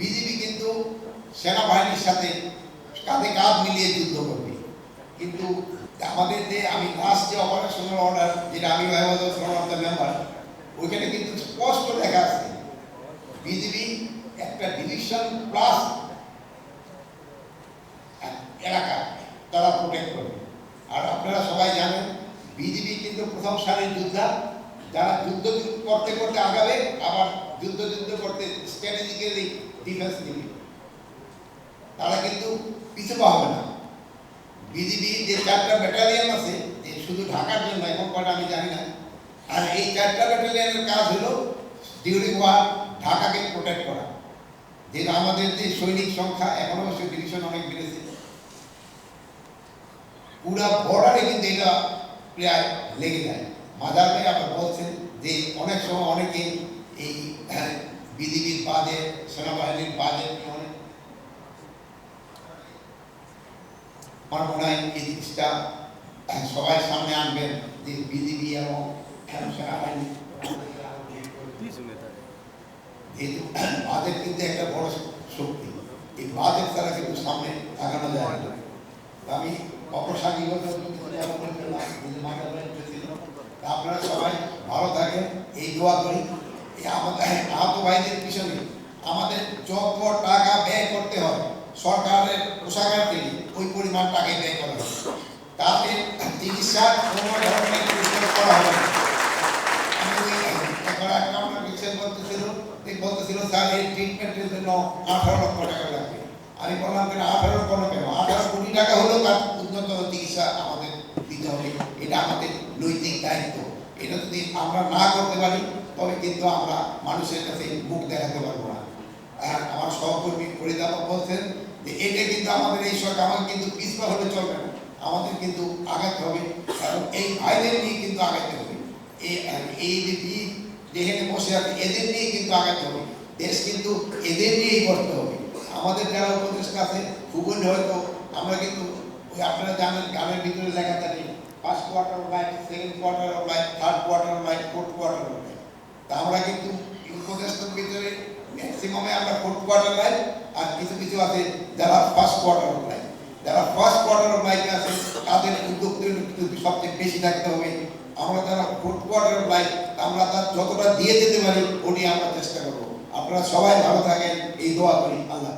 BJP কিন্তু সেনাবাহিনীর সাথে কাঁধে কাঁধ মিলিয়ে যুদ্ধ করবে। কিন্তু আমাদের যে আমি লাস্ট যে অপারেশনাল অর্ডার যেটা আমি মেম্বার ওইখানে কিন্তু স্পষ্ট লেখা আছে, বিজেপি একটা ডিভিশন প্লাস এলাকা, তারা প্রোটেক্ট করবে। আর আপনারা সবাই জানেন, বিজেপি কিন্তু প্রথম সারির যোদ্ধা যারা যুদ্ধ করতে করতে আগাবে, আবার যুদ্ধ যুদ্ধ করতে স্ট্র্যাটেজিক্যালি ডিফেন্স দিবে তারা কিন্তু পিছু পা হবে না। বিজেপি যে চারটা ব্যাটালিয়ন আছে, যে শুধু ঢাকার জন্য, এখন কটা আমি জানি না। আর এই চারটা ব্যাটালিয়নের কাজ হলো ডিউরিং ওয়ার ঢাকাকে প্রোটেক্ট করা। যেটা আমাদের যে সৈনিক সংখ্যা, এখন অবশ্য ডিভিশন অনেক বেড়েছে। পুরা বর্ডারে কিন্তু এটা প্রায় লেগে যায়। ভাই আবার বলছেন যে অনেক সময় অনেকে এই বিজিবির বাজে সেনাবাহিনীর বাজে আমার মনে হয় এই জিনিসটা সবাই সামনে আনবেন যে বিজিবি এবং সেনাবাহিনী। যেহেতু বাজেট কিন্তু একটা বড় শক্তি। এই বাজেট তারা কিন্তু সামনে আগানো যায় আমি অপ্রসাঙ্গিকতা আপনারা সবাই ভালো থাকেন, এই দোয়া করি। আমাদের আহত ভাইদের পিছনে আমাদের যত টাকা ব্যয় করতে হয়, সরকারের কোষাগার থেকে ওই পরিমাণ টাকাই ব্যয় করা হবে তাতে চিকিৎসার কোনো ধরনের করা হবে আঠারো লক্ষ টাকা লাগবে। আমি বললাম আঠারো আঠারো কোটি টাকা হলেও চিকিৎসা দিতে হবে। এটা আমাদের নৈতিক দায়িত্ব। এটা যদি আমরা না করতে পারি, তবে কিন্তু আমরা মানুষের কাছে মুখ দেখাতে পারব না। আর আমার সহকর্মী ফরিদাবা বলছেন যে, এটা কিন্তু আমাদের এই সরকার আমাকে কিন্তু পিছপা হলে চলবে না। আমাদের কিন্তু আগাতে হবে কারণ এই ভাইদের নিয়ে কিন্তু আগাতে হবে। এই এই যে যেখানে বসে আছে, এদের নিয়ে কিন্তু আগাতে হবে। দেশ কিন্তু এদের নিয়েই করতে হবে। আমাদের যারা উপদেষ্টা আছে, ভূগোল হয়তো আমরা কিন্তু ওই আপনারা জানেন, গ্রামের ভিতরে লেখা থাকে first quarter of second quarter of third quarter of life fourth quarter life তা আমরা কিন্তু উপদেষ্টার ভিতরে ম্যাক্সিমামে আমরা ফোর্থ কোয়ার্টার লাইফ আর কিছু কিছু আছে যারা ফার্স্ট কোয়ার্টার অফ যারা ফার্স্ট কোয়ার্টার অফ আছে, তাদের উদ্যোগ কিন্তু সবচেয়ে বেশি থাকতে হবে। আমরা যারা ফোর্থ কোয়ার্টার অফ আমরা তার যতটা দিয়ে যেতে পারি ওটি আমরা চেষ্টা করব। আপনারা সবাই ভালো থাকেন, এই দোয়া করি, আল্লাহ।